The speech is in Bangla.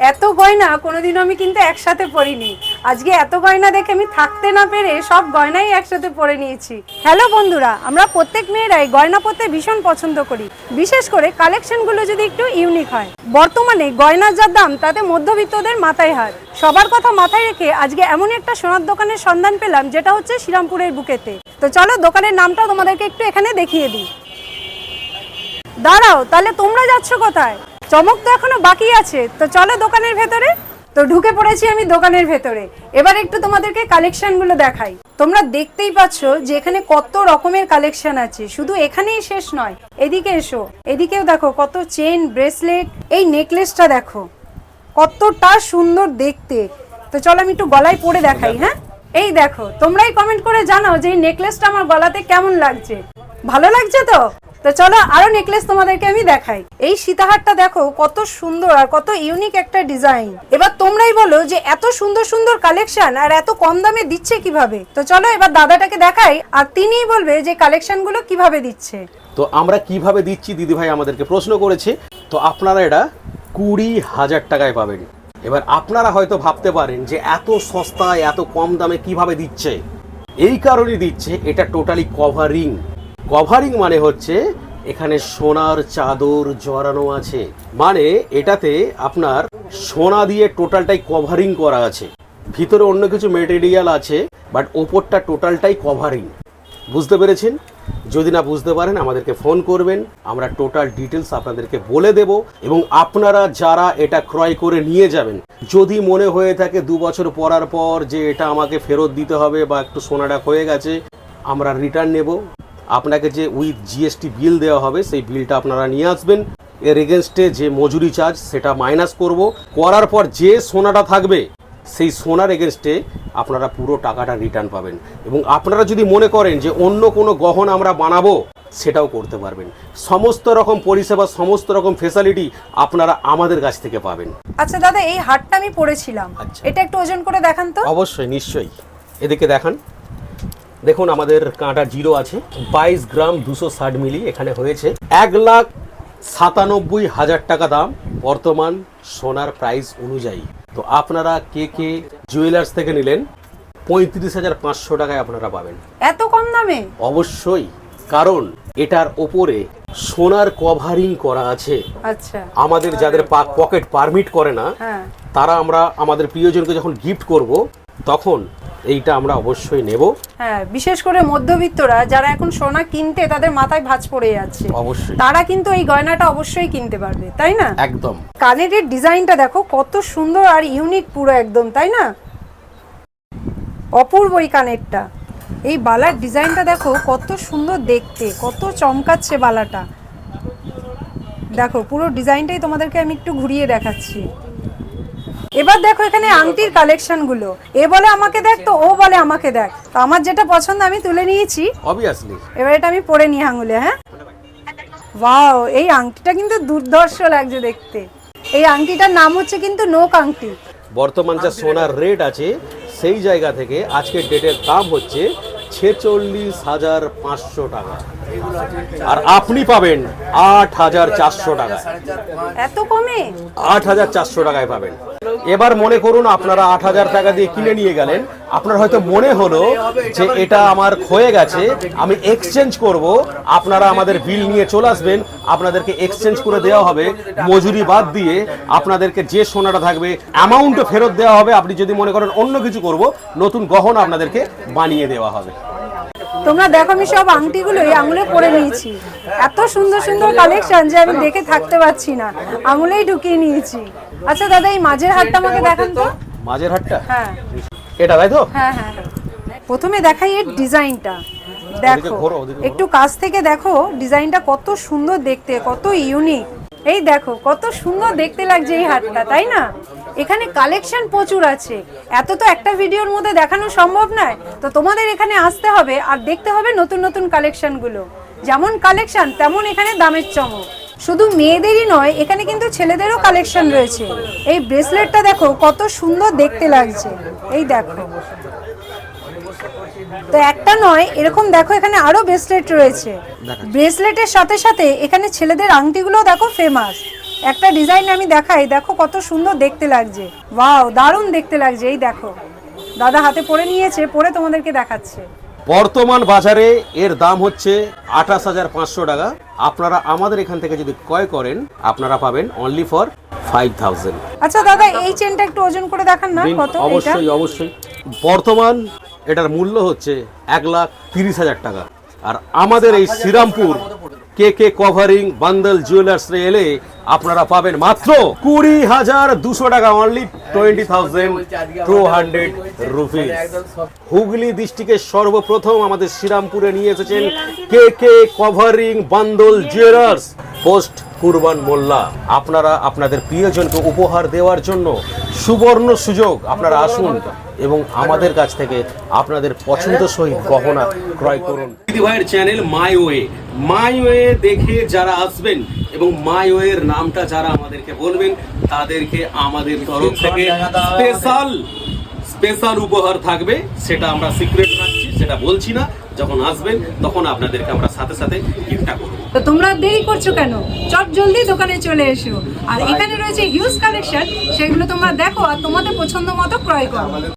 এত গয়না কোনোদিনও আমি কিন্তু একসাথে পরিনি। আজকে এত গয়না দেখে আমি থাকতে না পেরে সব গয়নাই একসাথে পরে নিয়েছি। হ্যালো বন্ধুরা, আমরা প্রত্যেক মেয়েরাই গয়না পরতে ভীষণ পছন্দ করি। বিশেষ করে কালেকশনগুলো যদি একটু ইউনিক হয়। বর্তমানে গয়নার যা দাম, তাতে মধ্যবিত্তদের মাথায় হাত। সবার কথা মাথায় রেখে আজকে এমন একটা সোনার দোকানের সন্ধান পেলাম, যেটা হচ্ছে শ্রীরামপুরের বুকেতে। তো চলো দোকানের নামটা তোমাদেরকে একটু এখানে দেখিয়ে দিই। দাঁড়াও, তাহলে তোমরা যাচ্ছ কোথায়? চমক তো এখনও বাকি আছে। তো চলো দোকানের ভেতরে। তো ঢুকে পড়েছি আমি দোকানের ভেতরে। এবার একটু তোমাদেরকে কালেকশনগুলো দেখাই। তোমরা দেখতেই পাচ্ছ যে এখানে কত রকমের কালেকশন আছে। শুধু এখানেই শেষ নয়। এদিকে এসো। এদিকেও দেখো কত চেন ব্রেসলেট এই নেকলেসটা দেখো। কতটা সুন্দর দেখতে। তো চলো আমি একটু গলায় পরে দেখাই হ্যাঁ? এই দেখো, তোমরাই কমেন্ট করে জানাও যে এই নেকলেসটা আমার গলাতে কেমন লাগছে। ভালো লাগছে তো? তো চলো আরও নেকলেস তোমাদেরকে আমি দেখাই। এই সীতাহারটা দেখো, কত সুন্দর আর কত ইউনিক একটা ডিজাইন এবার তোমরাই বলো যে এত সুন্দর সুন্দর কালেকশন আর এত কম দামে দিচ্ছে কীভাবে? তো চলো এবার দাদাটাকে দেখাই আর তিনিই বলবে যে কালেকশনগুলো কীভাবে দিচ্ছে। তো আমরা কীভাবে দিচ্ছি? দিদিভাই আমাদেরকে প্রশ্ন করেছে। তো আপনারা এটা কুড়ি হাজার টাকায় পাবেন। এবার আপনারা হয়তো ভাবতে পারেন যে এত সস্তায়, এত কম দামে কীভাবে দিচ্ছে? এই কারণেই দিচ্ছে। এটা টোটালি কভারিং কভারিং মানে হচ্ছে এখানে সোনার চাদর জড়ানো আছে। মানে এটাতে আপনার সোনা দিয়ে টোটালটাই কভারিং করা আছে। ভিতরে অন্য কিছু মেটেরিয়াল আছে বাট ওপরটা টোটালটাই কভারিং। বুঝতে পেরেছেন? যদি না বুঝতে পারেন, আমাদেরকে ফোন করবেন, আমরা টোটাল ডিটেলস আপনাদেরকে বলে দেব এবং আপনারা যারা এটা ক্রয় করে নিয়ে যাবেন, যদি মনে হয়ে থাকে দু বছর পরার পর যে এটা আমাকে ফেরত দিতে হবে বা একটু সোনাটা হয়ে গেছে, আমরা রিটার্ন নেব। আপনাকে যে উইথ জিএসটি বিল দেওয়া হবে সেই বিলটা আপনারা নিয়ে আসবেন। এর এগেনস্টে যে মজুরি চার্জ সেটা মাইনাস করব। করার পর যে সোনাটা থাকবে সেই সোনার এগেনস্টে আপনারা পুরো টাকাটা রিটার্ন পাবেন। এবং আপনারা যদি মনে করেন যে অন্য কোনো গহন আমরা বানাবো সেটাও করতে পারবেন। সমস্ত রকম পরিষেবা সমস্ত রকম ফেসিলিটি আপনারা আমাদের কাছ থেকে পাবেন। আচ্ছা দাদা এই হারটা আমি পরেছিলাম। আচ্ছা। এটা একটু ওজন করে দেখান তো। অবশ্যই নিশ্চয়ই। এদিকে দেখান। দেখুন আমাদের কাঁটা জিরো আছে। বাইশ গ্রাম দুশো ষাট মিলি এখানে হয়েছে। এক লাখ সাতানব্বই হাজার টাকা দাম বর্তমান সোনার প্রাইস অনুযায়ী। তো আপনারা কে কে জুয়েলার্স থেকে নিলেন পঁয়ত্রিশ হাজার পাঁচশো টাকায় আপনারা পাবেন। এত কম দামে? অবশ্যই কারণ এটার ওপরে সোনার কভারিং করা আছে। আচ্ছা। আমাদের যাদের পকেট পারমিট করে না হ্যাঁ। তারা আমরা আমাদের প্রিয়জনকে যখন গিফট করব তখন এইটা আমরা অবশ্যই নেব। হ্যাঁ বিশেষ করে মধ্যবিত্তরা যারা এখন সোনা কিনতে তাদের মাথায় ভাঁজ পড়ে যাচ্ছে অবশ্যই। তারা কিন্তু এই গয়নাটা অবশ্যই কিনতে পারবে তাই না? একদম। কানের এর ডিজাইনটা দেখো কত সুন্দর আর ইউনিক পুরো একদম তাই না? অপূর্ব এই কানেরটা। এই বালার ডিজাইনটা দেখো কত সুন্দর দেখতে কত চমকাচ্ছে বালাটা। দেখো পুরো ডিজাইনটাই তোমাদেরকে আমি একটু ঘুরিয়ে দেখাচ্ছি। এবার দেখো এখানে আংটির কালেকশনগুলো। এ বলে আমাকে দেখ তো ও বলে আমাকে দেখ। তো আমার যেটা পছন্দ আমি তুলে নিয়েছি। অবভিয়াসলি এবার এটা আমি পরে নিই আঙুলে হ্যাঁ? ওয়াও এই আংটিটা কিন্তু দুর্ধর্ষ লাগছে দেখতে। এই আংটিটার নাম হচ্ছে কিন্তু নোক আংটি। বর্তমান যা সোনার রেট আছে সেই জায়গা থেকে আজকের ডেটের দাম হচ্ছে ছেচল্লিশ হাজার পাঁচশো টাকা। আর আপনি পাবেন আট হাজার চারশো টাকায়। এত কমে? আট হাজার চারশো টাকায় পাবেন। এবার মনে করুন আপনারা আট হাজার টাকা দিয়ে কিনে নিয়ে গেলেন। আপনার হয়তো মনে হলো যে এটা আমার ক্ষয়ে গেছে। আমি এক্সচেঞ্জ করব। আপনারা আমাদের বিল নিয়ে চলে আসবেন। আপনাদেরকে এক্সচেঞ্জ করে দেওয়া হবে। মজুরি বাদ দিয়ে আপনাদেরকে যে সোনাটা থাকবে অ্যামাউন্টও ফেরত দেওয়া হবে। আপনি যদি মনে করেন অন্য কিছু করব, নতুন গহনা আপনাদেরকে বানিয়ে দেওয়া হবে। তোমরা দেখো আমি সব আংটিগুলো এই আঙুলে পরে নিয়েছি। এত সুন্দর সুন্দর কালেকশন যে আমি দেখে থাকতে পারছি না। আঙুলেই ঢুকিয়ে নিয়েছি। আচ্ছা দাদা এই মাঝের হাতটা আমাকে দেখান তো। মাঝের হাটটা হ্যাঁ। এটা তাই তো? হ্যাঁ হ্যাঁ হ্যাঁ। প্রথমে দেখাই এর ডিজাইনটা। দেখো। একটু কাছ থেকে দেখো ডিজাইনটা কত সুন্দর দেখতে কত ইউনিক এই দেখো কত সুন্দর দেখতে লাগছে এই হাতটা তাই না? এখানে কালেকশন প্রচুর আছে। এত তো একটা ভিডিওর মধ্যে দেখানো সম্ভব নয়। তো তোমাদের এখানে আসতে হবে আর দেখতে হবে নতুন নতুন কালেকশনগুলো যেমন কালেকশন তেমন এখানে দামের চমক। শুধু মেয়েদেরই নয় এখানে কিন্তু ছেলেদেরও কালেকশন রয়েছে। এই ব্রেসলেটটা দেখো কত সুন্দর দেখতে লাগছে। এই দেখো। তো একটা নয় এরকম দেখো এখানে আরও ব্রেসলেট রয়েছে। ব্রেসলেটের সাথে সাথে এখানে ছেলেদের আংটিগুলো দেখো ফেমাস একটা ডিজাইন আমি দেখাই দেখো কত সুন্দর দেখতে লাগছে। ওয়াও দারুণ দেখতে লাগছে এই দেখো। দাদা হাতে পরে নিয়েছে পরে তোমাদেরকে দেখাচ্ছে। বর্তমান বাজারে এর দাম হচ্ছে আঠাশ হাজার পাঁচশো টাকা। আপনারা আমাদের এখান থেকে যদি ক্রয় করেন আপনারা পাবেন অনলি ফর ফাইভ থাউজেন্ড আচ্ছা দাদা এই চেনটা একটু ওজন করে দেখান না কত অবশ্যই অবশ্যই। বর্তমান এটার মূল্য হচ্ছে এক লাখ তিরিশ হাজার টাকা। আর আমাদের এই Srirampur K K covering Bandel jewellers এলে আপনারা পাবেন মাত্র কুড়ি হাজার দুশো টাকা only twenty thousand two hundred rupees Hooghly ডিস্ট্রিক্টের সর্বপ্রথম আমাদের শ্রীরামপুরে নিয়ে এসেছেন K K covering Bandel jewellers post Kurban Molla আপনারা আপনাদের প্রিয়জনকে উপহার দেওয়ার জন্য সুবর্ণ সুযোগ আপনারা আসুন এবং আমাদের কাছ থেকে আপনাদের পছন্দসই গহনা ক্রয় করুন। ভাইয়ের channel my way my way দেখে যারা আসবেন এবং মাই ওয়ের নামটা যারা আমাদেরকে বলবেন তাদেরকে আমাদের তরফ থেকে স্পেশাল স্পেশাল উপহার থাকবে সেটা আমরা সিক্রেট রাখছি সেটা বলছি না। যখন আসবেন তখন আপনাদেরকে আমরা সাথে সাথে গিফটটা করব। তো তোমরা দেরি করছ কেন? চট জলদি দোকানে চলে এসো। আর এখানে রয়েছে হিউজ কালেকশন সেগুলো তোমরা দেখো আর তোমাদের পছন্দ মতো ক্রয় করো।